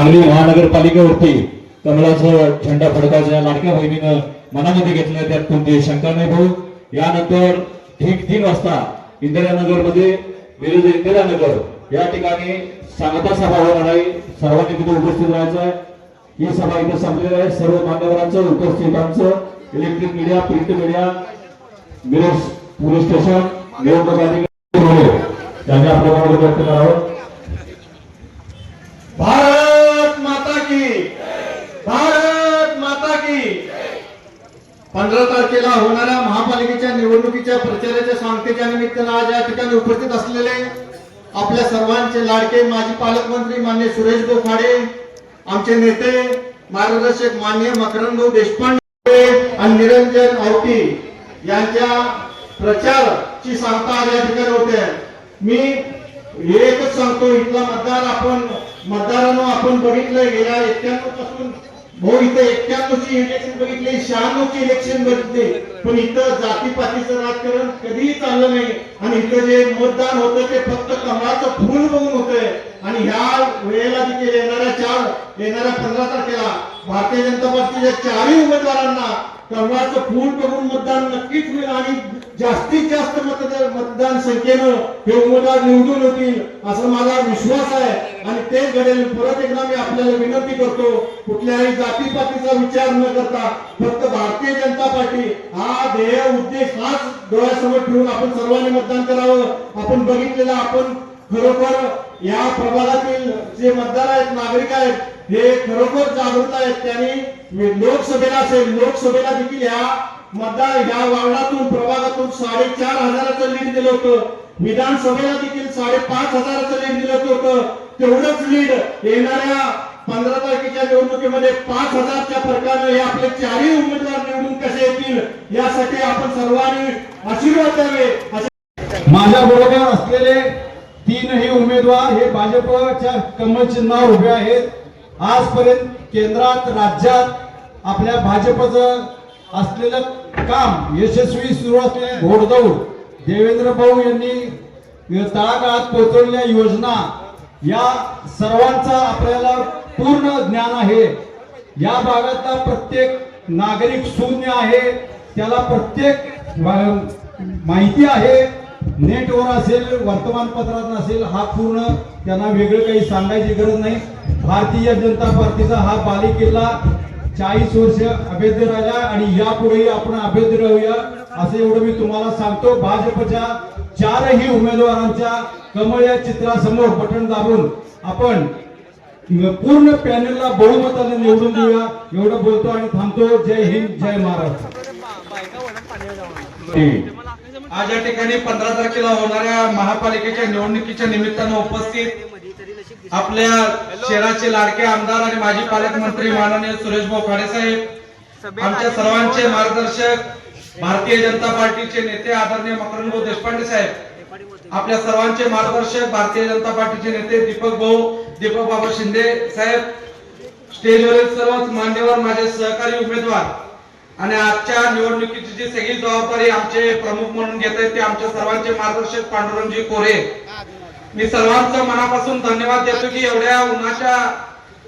सांगली महानगरपालिकेवरती कमलाचं झेंडा फडकायच्या लाडक्या बहिणीनं मनामध्ये घेतलं त्यात कोणती शंका नाही भाऊ. यानंतर ठीक तीन वाजता इंदिरानगरमध्ये विरुद्ध इंदिरानगर या ठिकाणी सांगता सभा होणार आहे. सर्वांनी तिथे उपस्थित राहायचं आहे. ही सभा इथे संपलेली आहे. सर्व मान्यवरांचं उपस्थितांचं electric media print media Miraj police station निवडणूक अधिकारी त्यांनी आपल्या मत व्यक्त करावं. भारत भारत माता की पंधरा तारखेला होणाऱ्या महापालिकेच्या निवडणुकीच्या प्रचाराच्या सांगतेच्या निमित्तानं आज या ठिकाणी उपस्थित असलेले आपल्या सर्वांचे लाडके माजी पालकमंत्री मान्य सुरेश गोखाडे आमचे नेते मार्गदर्शक मान्य मकरंद देशपांडे आणि निरंजन आवटी यांच्या प्रचारची सांगता आज या ठिकाणी होते. मी एकच सांगतो इथला मतदार आपण मतदारांनो आपण बघितलं गेल्या एक्क्याण्णवपासून हो, भाऊ इथं एक्क्याण्णवची इलेक्शन बघितली शहाण्णवची इलेक्शन बघितले. पण इथं जातीपातीचं राजकारण कधीही चाललं नाही. आणि इथं जे मतदान होतं ते फक्त कमळाचं फुल बघून होतंय. आणि ह्या वेळेला देखील येणाऱ्या चार येणाऱ्या पंधरा तारखेला भारतीय जनता पार्टीच्या चारही उमेदवारांना कमळाचं फूल करून मतदान नक्कीच होईल आणि जास्तीत जास्त मतदार मतदान संख्येनं हे उमेदवार निवडून होतील असा माझा विश्वास आहे. आणि ते घडेल. परत एकदा मी आपल्याला विनंती करतो कुठल्याही जातीपातीचा विचार न करता फक्त भारतीय जनता पार्टी हा ध्येय उद्देश हाच डोळ्यासमोर ठेवून आपण सर्वांनी मतदान करावं. आपण बघितलेलं आपण खरोखर या प्रभागातील जे मतदार आहेत नागरिक आहेत हे खरोखर जागृत आहेत त्यांनी. लोकसभेला असेल लोकसभेला देखील ह्या मतदार ह्या वार्डातून प्रभागातून साडेचार हजाराचं लीड दिलं होतं. विधानसभेला देखील साडेपाच हजाराचं लीड दिलं होतं. तेवढंच लीड येणाऱ्या पंधरा तारखेच्या निवडणुकीमध्ये पाच हजारच्या फरकानं हे आपले चारही उमेदवार निवडून कसे येतील यासाठी आपण सर्वांनी आशीर्वाद द्यावे. माझ्या बरोबर असलेले तीनही उमेदवार हे भाजपच्या कमल चिन्हावर उभे आहेत. आजपर्यंत केंद्रात राज्यात आपल्या भाजपचं असलेलं काम यशस्वी सुरू असलेली घोडदौड. देवेंद्र भाऊ यांनी तळागाळात पोहोचवलेल्या योजना या सर्वांचा आपल्याला पूर्ण ज्ञान आहे. या भागातला प्रत्येक नागरिक शून्य आहे. त्याला प्रत्येक माहिती आहे. नेटवर असेल वर्तमानपत्रात नसेल हा पूर्ण त्यांना वेगळं काही सांगायची गरज नाही. भारतीय जनता पार्टीचा हा बालेकिल्ला चाळीस वर्ष अभेद्य राहिला आणि यापुढेही आपण अभेद्य राहूया असं एवढं मी तुम्हाला सांगतो. भाजपच्या चारही उमेदवारांच्या कमळ या चित्रासमोर बटन दाबून आपण पूर्ण पॅनलला बहुमताने निवडून देऊया. एवढं बोलतो आणि थांबतो. जय हिंद जय महाराष्ट्र. आज या ठिकाणी पंधरा तारखेला होणाऱ्या महापालिकेच्या निवडणुकीच्या निमित्तानं उपस्थित आपल्या शहराचे लाडके आमदार आणि माजी पालकमंत्री माननीय सुरेश भाऊ खाडे साहेब आमच्या सर्वांचे मार्गदर्शक भारतीय जनता पार्टीचे नेते आदरणीय मकरंद भाऊ देशपांडे साहेब आपल्या सर्वांचे मार्गदर्शक भारतीय जनता पार्टीचे नेते दीपक भाऊ दीपक बाबा शिंदे साहेब स्टेजवरील सर्वच मान्यवर माझे सहकारी उमेदवार आणि आजच्या निवडणुकीची जी सगळी जबाबदारी आमचे प्रमुख म्हणून घेत आहेत ते आमच्या सर्वांचे मार्गदर्शक पांडुरंगजी कोरे. मी सर्वांचं मनापासून धन्यवाद देतो की एवढ्या उन्हाच्या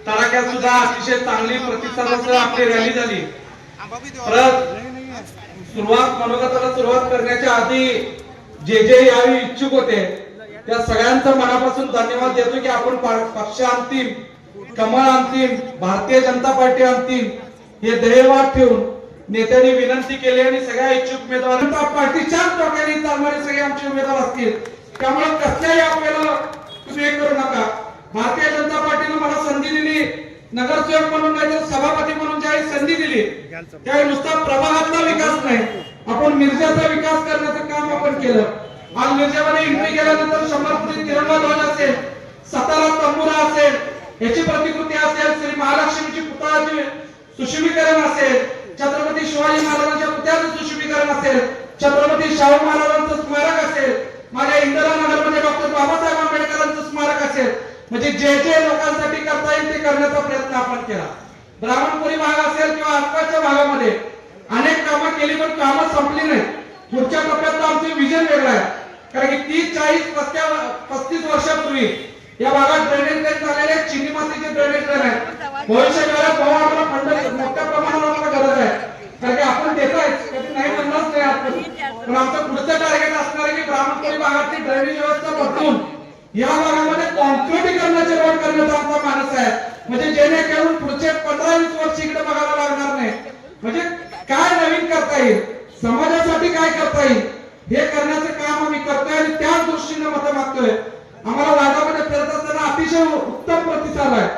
तडाख्यात सुद्धा अतिशय चांगली प्रतिसादासह आपली रॅली झाली. परत सुरुवात मनोगताला सुरुवात करण्याच्या आधी जे जे यावेळी इच्छुक होते त्या सगळ्यांचं मनापासून धन्यवाद देतो की आपण पक्ष अंतिम कमळ अंतिम भारतीय जनता पार्टी अंतिम हे ध्येयवाद ठेवून नेत्यांनी विनंती केली आणि सगळ्या इच्छुक उमेदवार पार्टी पार्टीच्याच प्रकारे चालणारे सगळे आमचे उमेदवार असतील. त्यामुळे कसल्याही आपल्याला तुम्ही हे करू नका. भारतीय जनता पार्टीनं मला संधी दिली. नगरसेवक म्हणून नाही तर सभापती म्हणून ज्यावेळी संधी दिली त्यावेळी नुसता प्रभागातला विकास नाही. आपण मिरजाचा विकास करण्याचं काम आपण केलं. आज मिरजामध्ये एंट्री केल्यानंतर शंभर शंभरपुरी तिरंगा ध्वज असेल सतारा तंबुरा असेल याची प्रतिकृती असेल श्री महालक्ष्मीची पुतळाची सुशोभीकरण असेल छत्रपती शिवाजी महाराजांच्या पुतळ्याचं सुशोभीकरण असेल छत्रपती शाहू महाराजांचं स्मारक असेल माझ्या इंदिरा नगरमध्ये डॉक्टर बाबासाहेब आंबेडकरांचं स्मारक असेल. म्हणजे जे जे लोकांसाठी करता येईल ते करण्याचा प्रयत्न आपण केला. ब्राह्मणपुरी भाग असेल किंवा आसपासच्या भागामध्ये अनेक कामं केली पण कामं संपली नाही पुढच्या टप्प्यात आमचं विजन वेगळं आहे. कारण की तीस चाळीस पस्त्या पस्तीस वर्षापूर्वी या भागात ड्रेनेज लाईन झालेले चिनी मातीचे ड्रेनेज लाईन आहेत. भविष्य काळात भाऊ आम्हाला फंड मोठ्या प्रमाणावर आम्हाला गरज आहे. कारण की आपण देताय कधी नाही म्हणलाच नाही आपण पण आमचं पुढचं टार्गेट असणार आहे की ग्रामांतरी भागाची ड्रेनेज व्यवस्था बदलून या भागामध्ये कॉन्क्रिटीकरणाचे रोड करण्याचा आमचा मानस आहे. म्हणजे जेणेकरून पुढचे पंधरा वीस वर्ष इकडे बघायला लागणार नाही. म्हणजे काय नवीन करता येईल? समाजासाठी काय करता येईल? हे करण्याचं काम आम्ही करतोय आणि त्याच दृष्टीने मत मागतोय. आम्हाला वादामध्ये फिरत असताना अतिशय उत्तम प्रतिसाद आहे.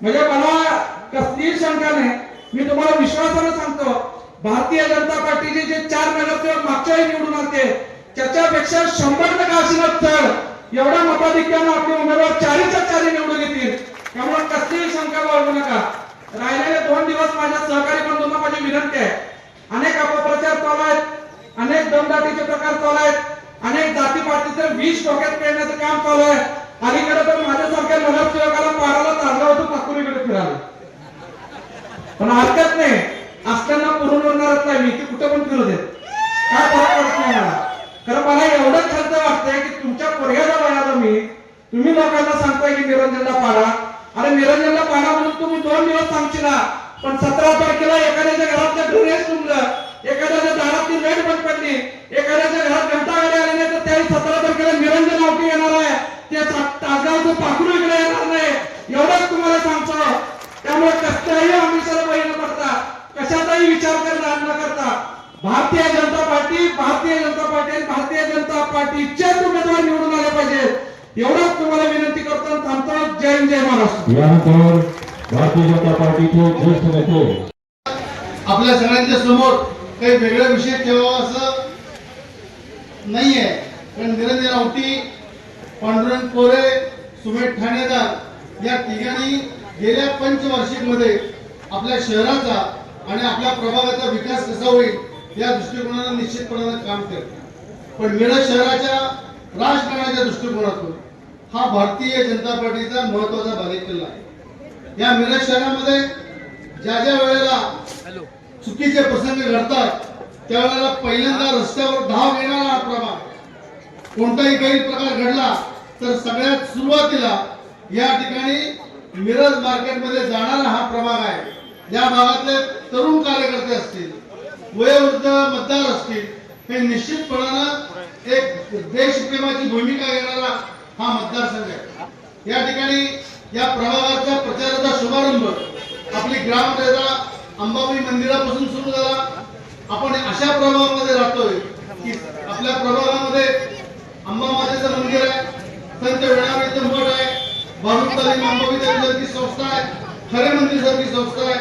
म्हणजे मला कसलीही शंका नाही. मी तुम्हाला विश्वासाने सांगतो भारतीय जनता पार्टीचे जे चार नगरसेवक मागच्याही निवडून आले त्याच्यापेक्षा शंभर टक्का असेल तर एवढ्या मताधिक्यानं आपले उमेदवार चारीच्या चारी निवडून येतील. त्यामुळे कसलीही शंका बाळगू नका. राहिलेले दोन दिवस माझ्या सहकारी बंधूंना माझी विनंती आहे. अनेक अपप्रचार चालू आहेत अनेक दमदाटीचे प्रकार चालू आहेत अनेक जाती पातीचे विष डोक्यात पेरण्याचं काम चालू आहे. अलीकडे तर माझ्यासारख्या नगरसेवकाला पाराला तारला होतो पाकुरीकडे फिरायला पण हरकत नाही. असताना पुरून होणारच नाही मी ती कुठं पण फिरू देत. काय फरक पडत नाही मला. कारण मला एवढं खर्च वाटतंय की तुमच्या पोरग्याला वयाला मी तुम्ही लोकांना सांगताय की निरंजनला पाडा. अरे निरंजनला पाडा म्हणून तुम्ही दोन दिवस सांगशीला पण सतरा तारखेला एखाद्याच्या घरातल्या ड्रेनेज तुमलं एखाद्याच्या दारातली लाइट बंद पडली. एखाद्याच्या घरात घंटा गाडी आली नाही तर त्यावेळी सतरा तारखेला निरंजन आवटी येणार आहे. ते तासगावचं पाखरू इकडे येणार नाही. एवढंच तुम्हाला सांगतो. त्यामुळे कसल्याही आम्ही सर्व न पडता कशाचाही विचार करणार न करता भारतीय जनता पार्टी भारतीय जनता पार्टी आणि भारतीय जनता पार्टीचेच उमेदवार निवडून आले पाहिजेत एवढंच तुम्हाला विनंती करतो आणि थांबतो. जय हिंद, जय महाराष्ट्र. यानंतर भारतीय जनता पार्टीचे ज्येष्ठ नेते. आपल्या सगळ्यांच्या समोर काही वेगळा विषय ठेवावा असं नाहीये. कारण निरंजन आवटी पांडुरंग कोरे सुमेध ठाणेदार या तिघांनी गेल्या पंचवार्षिकमध्ये आपल्या शहराचा आणि आपल्या प्रभागाचा विकास कसा होईल या दृष्टिकोनानं निश्चितपणानं काम केलं पण मिरज शहराच्या राजकारणाच्या दृष्टिकोनातून हा भारतीय जनता पार्टीचा महत्त्वाचा बालेकिल्ला आहे. या मिरज शहरामध्ये ज्या ज्या वेळेला चुकीचे प्रसंग घडतात त्यावेळेला पहिल्यांदा रस्त्यावर धाव घेणारा हा प्रभाग कोणताही काही प्रकार घडला तर सगळ्यात सुरुवातीला या ठिकाणी मिरज मार्केटमध्ये जाणारा हा प्रभाग आहे. या भागातले तरुण कार्यकर्ते असतील वयोवृद्ध मतदार असतील हे निश्चितपणानं एक देशप्रेमाची भूमिका घेणारा हा मतदारसंघ आहे. या ठिकाणी या प्रभागाच्या प्रचाराचा शुभारंभ आपली ग्रामदेवता अंबाबाई मंदिरापासून सुरू झाला. आपण अशा प्रभागामध्ये राहतोय की आपल्या प्रभागामध्ये अंबा मातेचं मंदिर आहे संत वेळावीचं मठ आहे भारूतालीम अंबाबाई संस्था आहे. खरे मंदिर सारखी संस्था आहे.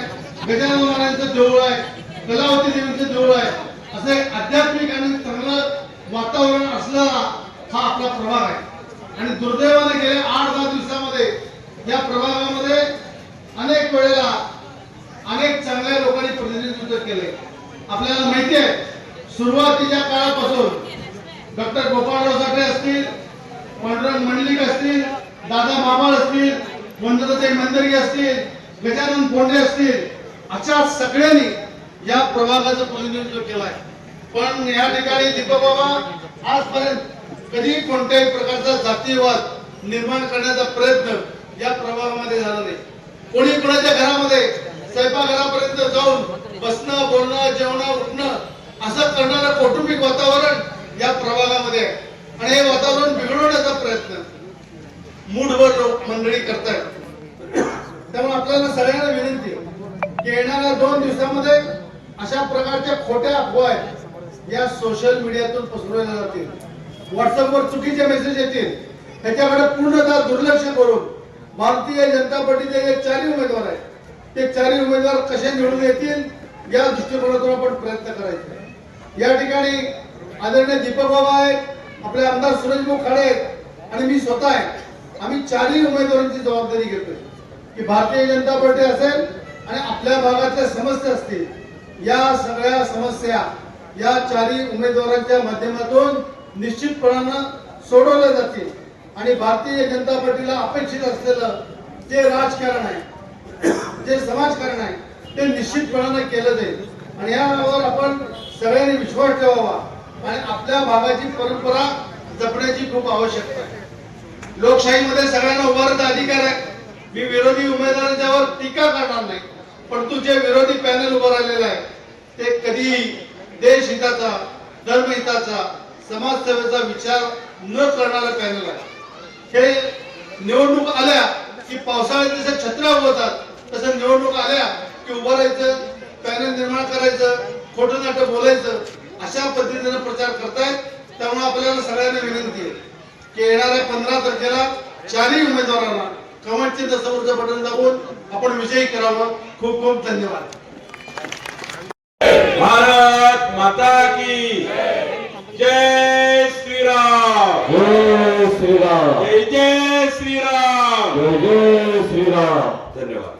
गजानन महाराजांचं देऊळ आहे. कलावती देवीचं देऊळ आहे. असं एक आध्यात्मिक आणि चांगलं वातावरण असलेला हा आपला प्रभाग आहे. आणि दुर्दैवाने गेल्या आठ दहा दिवसामध्ये या प्रभागामध्ये अनेक वेळेला अनेक चांगल्या लोकांनी प्रतिनिधित्व केले. आपल्याला माहिती आहे सुरुवातीच्या काळापासून डॉक्टर गोपाळराव साठे असतील पांडुरंग मंडलिक असतील दादा मामाळ असतील वंदताई मंदिरी असतील गजानन फोंडे असतील अशा सगळ्यांनी या प्रभागाचं प्रतिनिधित्व आहे पण या ठिकाणी दीपक बाबा आजपर्यंत कधी कोणत्याही प्रकारचा जातीयवाद निर्माण करण्याचा प्रयत्न या प्रभागामध्ये झाला नाही. कोणी कोणाच्या घरामध्ये स्वयंपाकघरापर्यंत जाऊन बसणं बोलणं जेवणं उठणं असं करणारं कौटुंबिक वातावरण या प्रभागामध्ये आहे. आणि हे वातावरण बिघडवण्याचा प्रयत्न मूठभर लोक मंडळी करतायत. त्यामुळे आपल्याला सगळ्यांना विनंती आहे की येणाऱ्या दोन दिवसामध्ये अशा प्रकारच्या खोट्या अफवा या सोशल मीडियातून पसरवल्या जातील. व्हॉट्सअपवर चुकीचे मेसेज येतील. त्याच्याकडे पूर्णतः दुर्लक्ष करून भारतीय जनता पार्टीचे जे चारही उमेदवार आहेत ते चारही उमेदवार कसे निवडून येतील या दृष्टिकोनातून आपण प्रयत्न करायचे या ठिकाणी आदरणीय दीपक बाबा आहेत आपले आमदार सुरेश खाडे आहेत आणि मी स्वतः आहे. आम्ही चारही उमेदवारांची जबाबदारी घेतोय. की भारतीय जनता पार्टी असेल आणि आपल्या भागातल्या समस्या असतील या सगळ्या समस्या या चारही उमेदवारांच्या माध्यमातून निश्चितपणानं सोडवल्या जातील. आणि भारतीय जनता पार्टीला अपेक्षित असलेलं जे राजकारण आहे जे समाजकारण आहे ते निश्चितपणानं केलं जाईल. आणि यावर आपण सगळ्यांनी विश्वास ठेवावा आणि आपल्या भागाची परंपरा जपण्याची खूप आवश्यकता आहे. लोकशाहीमध्ये सगळ्यांना उभारायचा अधिकार आहे. मी विरोधी उमेदवारांच्यावर टीका करणार नाही. पण तू जे विरोधी पॅनल उभं राहिलेलं आहे ते कधीही देश हिताचा धर्महिताचा समाजसेवेचा विचार न करणारं पॅनल आहे. हे निवडणूक आल्या की पावसाळ्यात जसं छत्र्या उभवतात तसं निवडणूक आल्या की उभं राहायचं पॅनल निर्माण करायचं खोटं नाटक बोलायचं अशा पद्धतीनं प्रचार करतायत. त्यामुळे आपल्याला सगळ्यांना विनंती आहे की येणाऱ्या पंधरा तारखेला चारही उमेदवारांना चिन्ह समोरचं बटन दाबून आपण विजयी करावं. खूप खूप धन्यवाद. भारत माता की जय श्रीराम. जय श्रीराम. जय जय श्रीराम. जय जय श्रीराम. धन्यवाद.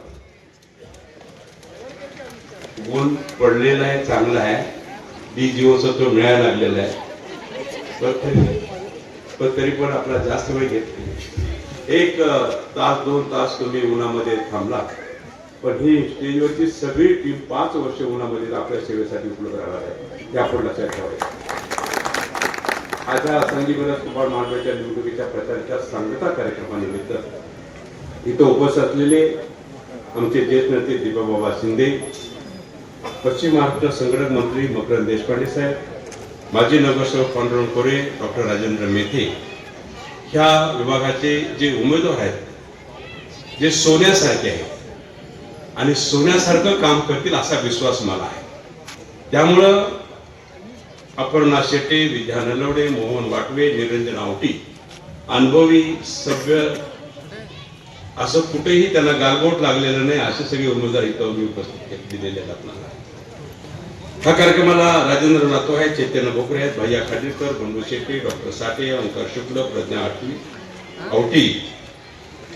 ऊन पडलेला आहे चांगला आहे. बी दिवस तो मिळायला लागलेला आहे. पण तरी पण तरी पण आपला जास्त वेळ घेत नाही. एक तास दोन तास तुम्ही उन्हामध्ये थांबला पण ही स्टेजवरची सगळी टीम पाच वर्ष उन्हामध्ये आपल्या सेवेसाठी उपलब्ध राहणार आहे या पुढे लक्षात ठेवायचं आता संगीत कुमार महाराजांच्या निवडणुकीच्या प्रचाराच्या सांगता कार्यक्रमानिमित्त इथं उपस्थित असलेले आमचे ज्येष्ठ नेते दीपाबाबा शिंदे पश्चिम महाराष्ट्र संघटक मंत्री मकरंद देशपांडे साहेब माजी नगरसेवक पांडुरंग कोरे डॉक्टर राजेंद्र मेथे ह्या विभागाचे जे उमेदवार आहेत जे सोन्यासारखे आहेत आणि सोन्यासारखं काम करतील असा विश्वास मला आहे. त्यामुळं अपर्णा शेट्टी विद्या नलवडे मोहन वाटवे निरंजन आवटी अनुभवी सभ्य असं कुठेही त्यांना गालबोट लागलेलं नाही असे सगळे उमेदवार इथं मी उपस्थित दिलेले आहेत. हा कार्यक्रमाला राजेंद्र नातो आहे चैतन्य भोकरे आहेत भैया खाडीलकर बंडू शेट्टी डॉक्टर साठे ओंकार शुक्ल प्रज्ञा आठवी आवटी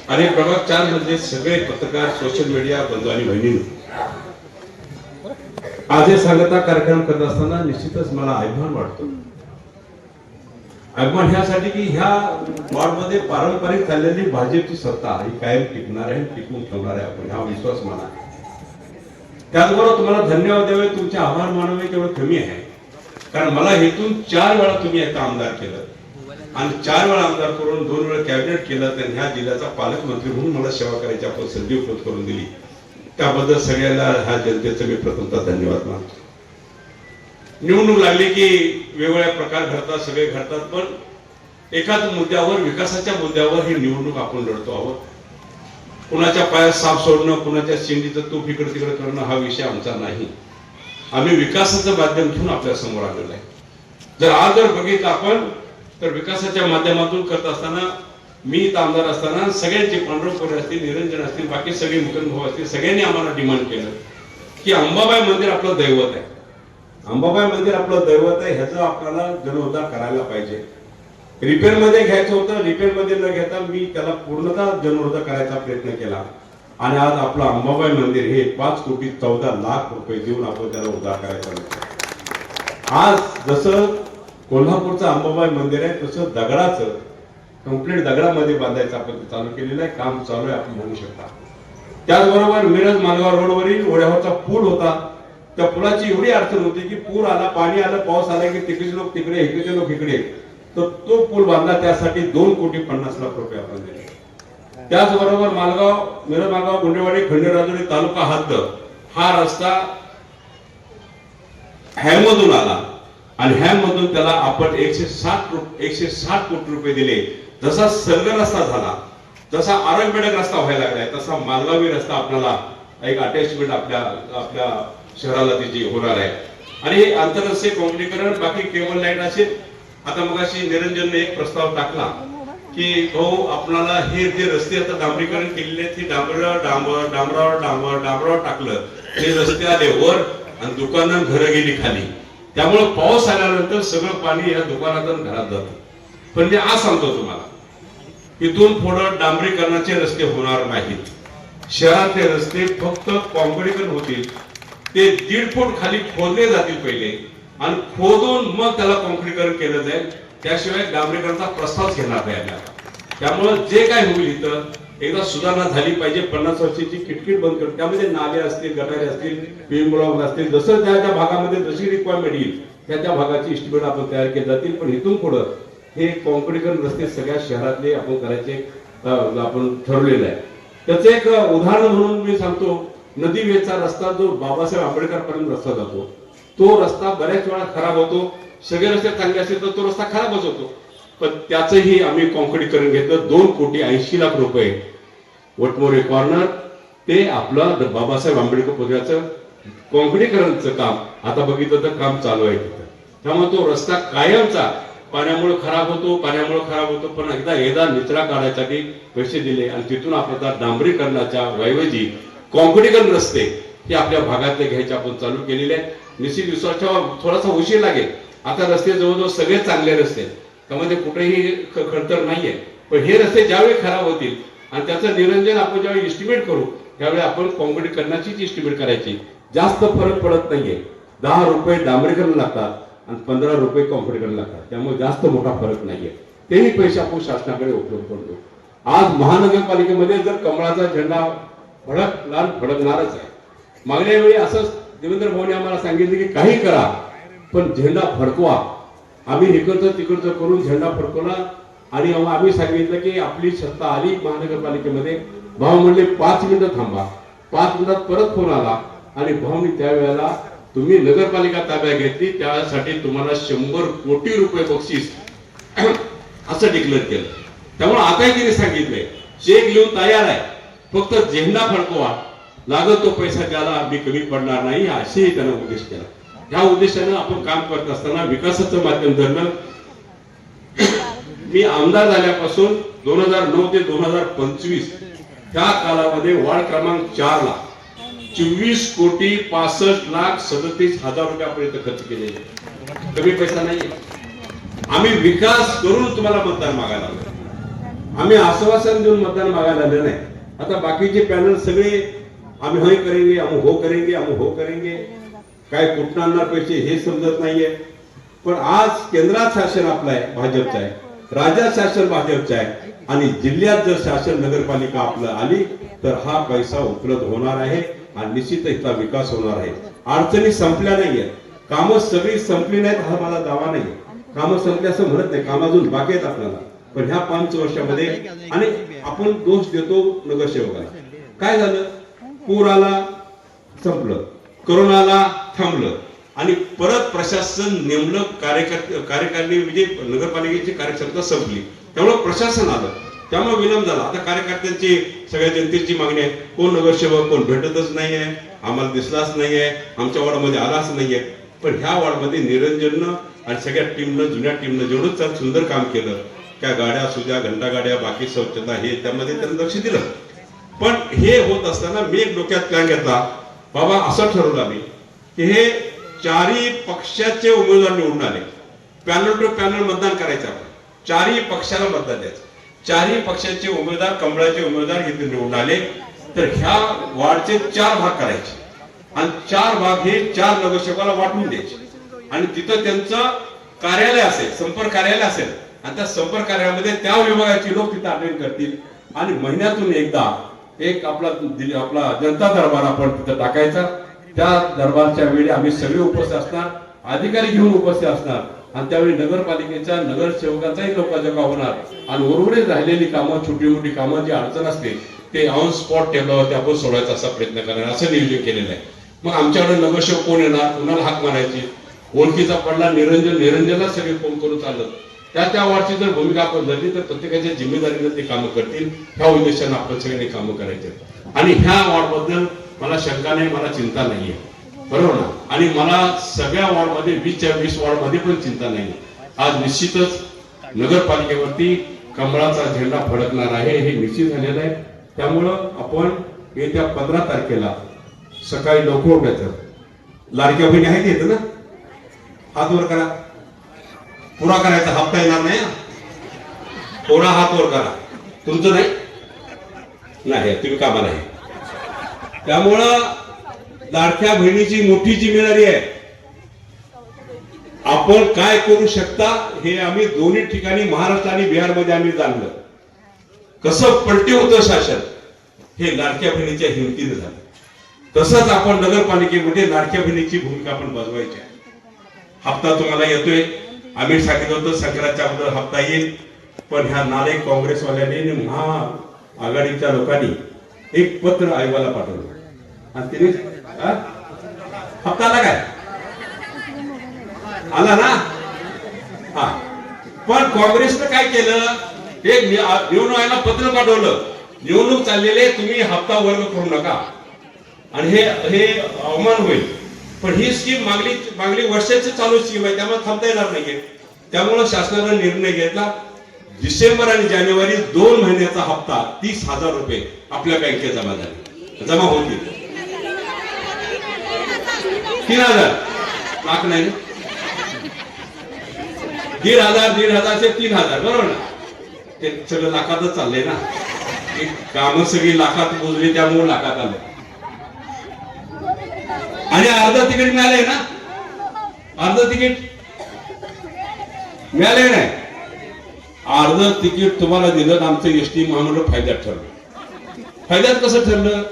आणि प्रभाग चारमध्ये सगळे पत्रकार सोशल मीडिया बंधू आणि बहिणींनो. आज हे सांगता कार्यक्रम करत असताना निश्चितच मला अभिमान वाटतो. अभिमान ह्यासाठी की ह्या वॉर्डमध्ये पारंपरिक चाललेली भाजपची सत्ता ही कायम टिकणार आहे टिकून ठेवणार आहे आपण हा विश्वास मला आहे. त्याचबरोबर तुम्हाला धन्यवाद द्यावे तुमचे आभार मानावे तेवढं कमी आहे. कारण मला हेतून चार वेळा तुम्ही आता आमदार केलं. आणि चार वेळा आमदार करून दोन वेळा कॅबिनेट केलं तर ह्या जिल्ह्याचा पालकमंत्री म्हणून मला सेवा करायची आपण संधी उपलब्ध करून दिली. त्याबद्दल सगळ्यांना ह्या जनतेचं मी प्रथमतः धन्यवाद मानतो. निवडणूक लागली की वेगवेगळ्या प्रकार घडतात सगळे घडतात पण एकाच मुद्द्यावर विकासाच्या मुद्द्यावर ही निवडणूक आपण लढतो आहोत. कुणाच्या पायात साप सोडणं कुणाच्या शेंडीचं तूप इकडे तिकडे करणं हा विषय आमचा नाही. आम्ही विकासाचं माध्यम घेऊन आपल्यासमोर आलेलं आहे. जर आज जर बघितलं आपण तर विकासाच्या माध्यमातून करत असताना मी इथं आमदार असताना सगळ्यांचे पांडुरंग असतील निरंजन असतील बाकी सगळे मुकन भाऊ असतील सगळ्यांनी आम्हाला डिमांड केलं. की अंबाबाई मंदिर आपलं दैवत आहे. अंबाबाई मंदिर आपलं दैवत आहे ह्याचं आपल्याला जनउद्धार करायला पाहिजे. रिपेअरमध्ये घ्यायचं होतं रिपेअरमध्ये न घेता मी त्याला पूर्णतः जनउद्धार करायचा प्रयत्न केला. आणि आज आपलं अंबाबाई मंदिर हे पाच कोटी चौदा लाख रुपये देऊन आपण त्याला उद्धार करायचा आज जसं कोल्हापूरचं अंबाबाई मंदिर आहे तसं दगडाचं कंप्लीट दगडामध्ये बांधायचं आपण चालू केलेलं आहे काम चालू आहे आपण म्हणू शकता. त्याचबरोबर मिरज मालगाव रोडवरील ओढ्यावरचा पूल होता. त्या पुलाची एवढी अडचण होती की पूर आला पाणी आलं पाऊस आला की तिकडचे लोक तिकडे इकडचे लोक इकडे. तर तो पूल बांधला त्यासाठी दोन कोटी पन्नास लाख रुपये आपण दिले. त्याचबरोबर मालगाव मिरज मालगाव गुंडेवाडी खंडेराजुरी तालुका हद्द हा रस्ता हॅममधून आला. आणि हॅममधून त्याला आपण एकशे साठ एकशे साठ कोटी रुपये दिले. जसा सर्ग रस्ता झाला तसा आरंगबेडक रस्ता व्हायला लागलाय तसा मालगावी रस्ता आपल्याला एक अटॅचमेंट आपल्या आपल्या शहराला त्याची होणार आहे. आणि हे आंतरराष्ट्रीय काँक्रिटीकरण बाकी केबल लाइट असेल आता मग निरंजनने एक प्रस्ताव टाकला की भाऊ आपणाला हे जे रस्ते आता डांबरीकरण केलेले आहेत ते डांबर डांबर डांबरावर डांबर डांबरावर टाकलं. ते रस्ते आले वर आणि दुकानं घरं गेली खाली. त्यामुळे पाऊस आल्यानंतर सगळं पाणी या दुकानातून घरात जातं. पण मी आज सांगतो तुम्हाला इथून पुढं डांबरीकरणाचे रस्ते होणार नाहीत. शहरातले रस्ते फक्त काँक्रिटीकरण होतील. ते दीड फूट खाली खोदले जातील पहिले. आणि खोदून मग त्याला कॉन्क्रीटकरण केलं जाईल. त्याशिवाय डांबरीकरणाचा प्रस्तावच घेणार नाही आम्ही. त्यामुळं जे काय होईल इथं एकदा सुधारणा झाली पाहिजे. पन्नास वर्षाची किटकिट बंद करून त्यामध्ये नाले असतील गटारे असतील पिंग ब्लॉक असतील जसं त्या त्या भागामध्ये जशी रिक्वायरमेंट येईल त्या त्या भागाची इस्टिमेट आपण तयार केली जातील. पण इथून पुढं हे कॉन्क्रीटकरण रस्ते सगळ्या शहरातले आपण करायचे आपण ठरवलेलं आहे. त्याचं एक उदाहरण म्हणून मी सांगतो. नदी वेचा रस्ता जो बाबासाहेब आंबेडकर पर्यंत रस्ता जातो. तो रस्ता बऱ्याच वेळा खराब होतो. सगळे रस्ते चांगले असतील तर तो रस्ता खराबच होतो पण त्याचंही आम्ही कॉन्क्रीटीकरण घेतलं. दोन कोटी ऐंशी लाख रुपये. वटमोरे कॉर्नर ते आपलं बाबासाहेब आंबेडकर पुतळ्याचं कॉन्क्रीटीकरणचं काम. आता बघितलं तर काम चालू आहे तिथं. त्यामुळे तो रस्ता कायमचा पाण्यामुळे खराब होतो पाण्यामुळे खराब होतो. पण एकदा एकदा निचरा काढायसाठी पैसे दिले आणि तिथून आपल्याला डांबरीकरणाच्या ऐवजी कॉन्क्रीटीकरण रस्ते हे आपल्या भागातले घ्यायचे आपण चालू केलेले आहे. निश्चित विश्वासाच्या थोडासा उशीर लागेल. आता रस्ते जवळजवळ सगळे चांगले रस्ते त्यामध्ये कुठेही खडतर नाहीये. पण हे रस्ते ज्यावेळी खराब होतील आणि त्याचं निरंजन आपण ज्यावेळी इस्टिमेट करू त्यावेळी आपण कॉन्क्रीटीकरणाचीच इस्टिमेट करायची. जास्त फरक पडत नाहीये. दहा रुपये डांबरीकरण लागतात आणि पंधरा रुपये कॉन्क्रीटीकरण लागतात. त्यामुळे जास्त मोठा फरक नाहीये. तेही पैसे आपण शासनाकडे उपयोग करतो आज महानगरपालिकेमध्ये जर कमळाचा झेंडा फडक लाल फडकणारच आहे. मागल्या वेळी असंच देवेंद्र भाऊने आम्हाला सांगितलं की काही करा पण झेंडा फडकवा. आम्ही इकडचं तिकडचं करून झेंडा फडकवला आणि आम्ही सांगितलं की आपली सत्ता आली महानगरपालिकेमध्ये. भाऊ म्हणले पाच मिनिटं थांबा. पाच मिनिटात परत फोन आला आणि भाऊनी त्यावेळेला तुम्ही नगरपालिका ताब्यात घेतली त्यासाठी तुम्हाला शंभर कोटी रुपये बक्षीस. असं डिक्लेअर केलं. त्यामुळे आताही तिने सांगितलंय चेक लिहून तयार आहे. फक्त झेंडा फडकवा. लागत तो पैसा द्यायला मी कमी पडणार नाही असेही त्यांना उद्देश केला. ह्या उद्देशानं आपण काम करत असताना विकासाचं माध्यम धरणं. मी आमदार झाल्यापासून दोन हजार नऊ ते दोन हजार पंचवीस त्या कालामध्ये वार्ड क्रमांक चार ला चोवीस कोटी पासष्ट लाख सदतीस हजार रुपयापर्यंत खर्च केलेले. कमी पैसा नाही. आम्ही विकास करून तुम्हाला मतदान मागायला आलो आम्ही आश्वासन देऊन मतदान मागायला आले नाही. आता बाकीचे पॅनल सगळे आम्ही हय करेंगे हम हो करेंगे हम हो करेंगे। काय कुठं आणणार पैसे हे समजत नाहीये. पण आज केंद्रात शासन आपलं आहे भाजपचं आहे राज्यात शासन भाजपचं आहे आणि जिल्ह्यात जर शासन नगरपालिका आपलं आली तर हा पैसा उपलब्ध होणार आहे आणि निश्चित इथला विकास होणार आहे. अडचणी संपल्या नाहीये. कामं सगळी संपली नाहीत हा मला दावा नाही कामं संपली असं म्हणत नाही काम अजून बाकी आहेत आपल्याला. पण ह्या पाच वर्षामध्ये आणि आपण दोष देतो नगरसेवकाला. काय झालं? पूर आला संपलं. कोरोनाला थांबलं. आणि परत प्रशासन नेमलं कार्यकर्ते कार्यकारिणी म्हणजे नगरपालिकेची कार्यक्षमता संपली. त्यामुळे प्रशासन आलं. त्यामुळे विलंब झाला. आता कार्यकर्त्यांची सगळ्या जनतेची मागणी आहे. कोण नगरसेवक कोण भेटतच नाहीये. आम्हाला दिसलाच नाहीये. आमच्या वॉर्डमध्ये आलाच नाहीये. पण ह्या वॉर्डमध्ये निरंजननं आणि सगळ्या टीमनं जुन्या टीमनं जेवढंच चाल सुंदर काम केलं त्या गाड्या सुद्या घंटा गाड्या बाकी स्वच्छता हे त्यामध्ये त्यांनी लक्ष दिलं. पण हे होत असताना मी एक डोक्यात प्लॅन घेतला बाबा असं ठरवलं आम्ही की हे चारही पक्षाचे उमेदवार निवडून आले. पॅनल टू पॅनल मतदान करायचं आपण. चारही पक्षाला मतदान द्यायचं. चारही पक्षाचे उमेदवार कमळाचे उमेदवार इथे निवडून आले. तर ह्या वार्डचे चार भाग करायचे. आणि चार भाग हे चार नगरसेवकाला वाटून द्यायचे. आणि तिथं त्यांचं कार्यालय असेल संपर्क कार्यालय असेल. आणि त्या संपर्क कार्यालयामध्ये त्या विभागाचे लोक तिथं अटेंड करतील. आणि महिन्यातून एकदा एक आपला आपला जनता दरबार आपण तिथं टाकायचा. त्या दरबारच्या वेळी आम्ही सगळे उपस्थित असणार अधिकारी घेऊन उपस्थित असणार. आणि त्यावेळी नगरपालिकेच्या नगरसेवकाचाही लोकांचा होणार. आणि उर्वरित राहिलेली कामं छोटी मोठी कामं जी अडचण असते ते ऑन स्पॉट टेबलावरती आपण सोडवायचा असा प्रयत्न करणार असं नियोजन केलेलं आहे. मग आमच्याकडे नगरसेवक कोण येणार? कुणाला हाक मारायची? ओळखीचा पडला निरंजन निरंजनला सगळे फोन करून चाललं त्या त्या वारची जर भूमिका आपण धरली तर प्रत्येकाच्या जिम्मेदारीनं ते कामं करतील. ह्या उद्देशानं आपण सगळ्यांनी कामं करायचे आणि ह्या वॉर्डबद्दल मला शंका नाही मला चिंता नाहीये. बरोबर ना? आणि मला सगळ्या वॉर्डमध्ये वीसच्या वीस वॉर्डमध्ये पण चिंता नाही आज निश्चितच नगरपालिकेवरती कमळाचा झेंडा फडकणार आहे हे निश्चित झालेलं आहे. त्यामुळं आपण येत्या पंधरा तारखेला सकाळी लवकर उठायचं. लाडक्या बहिणी आहेत येत ना? हात वर करा. पुरा करायचा हप्ता येणार नाही हं? हात वर करा. तुमचं नाही? नाही तुम्ही कामा नाही त्यामुळं लाडक्या बहिणीची मोठी जिम्मेदारी आहे. आपण काय करू शकता हे आम्ही दोन्ही ठिकाणी महाराष्ट्र आणि बिहारमध्ये आम्ही जाणलं. कसं पलटी होतं शासन हे लाडक्या बहिणीच्या हिमतीनं झालं. तसंच आपण नगरपालिकेमध्ये लाडक्या बहिणीची भूमिका आपण बजवायची आहे. हप्ता तुम्हाला येतोय. आम्ही सांगितलं होतं संक्रांतच्या अगोदर हप्ता येईल पण ह्या नाले काँग्रेसवाल्यांनी आणि महा आघाडीच्या लोकांनी एक पत्र आयोगाला पाठवलं. आणि तिने हप्ता आला काय? आला ना? हा. पण काँग्रेसनं काय केलं? हे निवडणूक आयोगाला पत्र पाठवलं. निवडणूक चाललेले तुम्ही हप्ता वर्ग करू नका. आणि हे हे अवमान होईल. पण ही स्कीम मागली मागली वर्षाची चालू स्कीम आहे त्यामुळे थांबता येणार नाहीये. त्यामुळे शासनाने निर्णय घेतला डिसेंबर आणि जानेवारी दोन महिन्याचा हप्ता तीस हजार रुपये आपल्या बँकेत जमा झाले. जमा होतील तीन हजार. लाख नाही दीड हजार दीड हजारचे तीन हजार बरोबर ना? ते सगळं लाखातच चाललंय ना? काम सगळी लाखात मोजली त्यामुळे लाखात आलं. आणि अर्ध तिकीट मिळालंय ना? अर्ध तिकीट? मिळालंय नाही? अर्ध तिकीट तुम्हाला दिलं तर आमचं एसटी महामंडळ फायद्यात ठरलं. फायद्यात कसं ठरलं?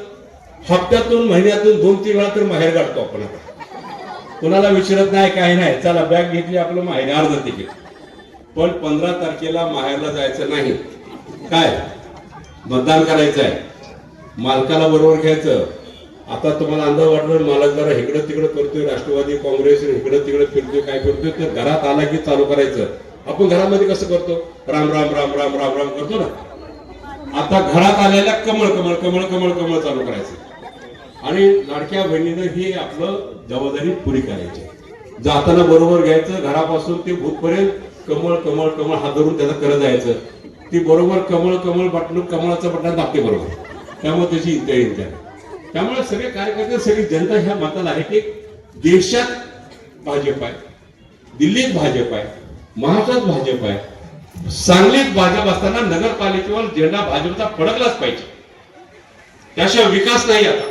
हप्त्यातून महिन्यातून दोन तीन वेळा तर बाहेर काढतो आपण आता. कुणाला विचारत नाही काही नाही. चला बॅग घेतली आपलं माहेर अर्ध तिकीट. पण पंधरा तारखेला माहेरला जायचं नाही. काय? मतदान करायचं आहे मालकाला बरोबर घ्यायचं. आता तुम्हाला अंदाज वाटणार मालक जरा इकडं तिकडं करतोय राष्ट्रवादी काँग्रेस इकडं तिकडं फिरतोय काय फिरतोय तर घरात आला की चालू करायचं. आपण घरामध्ये कसं करतो? राम राम राम राम राम राम करतो ना? आता घरात आलेल्या कमळ कमळ कमळ कमळ कमळ चालू करायचं. आणि लाडक्या बहिणीनं ही आपलं जबाबदारी पुरी करायची. जाताना बरोबर घ्यायचं घरापासून ते भूतपर्यंत कमळ कमळ कमळ हात धरून त्याचं करत जायचं. ती बरोबर कमळ कमळ बटन कमळाचं बटन दाखते बरोबर. त्यामुळे त्याची इंत्या इंत्या त्यामुळे सगळे कार्यकर्ते सगळी जनता ह्या मताला आहे की देशात भाजप आहे दिल्लीत भाजप आहे महाराष्ट्रात भाजप आहे. सांगलीत भाजप असताना नगरपालिकेवर झेंडा भाजपचा फडकलाच पाहिजे. त्याशिवाय विकास नाही आता.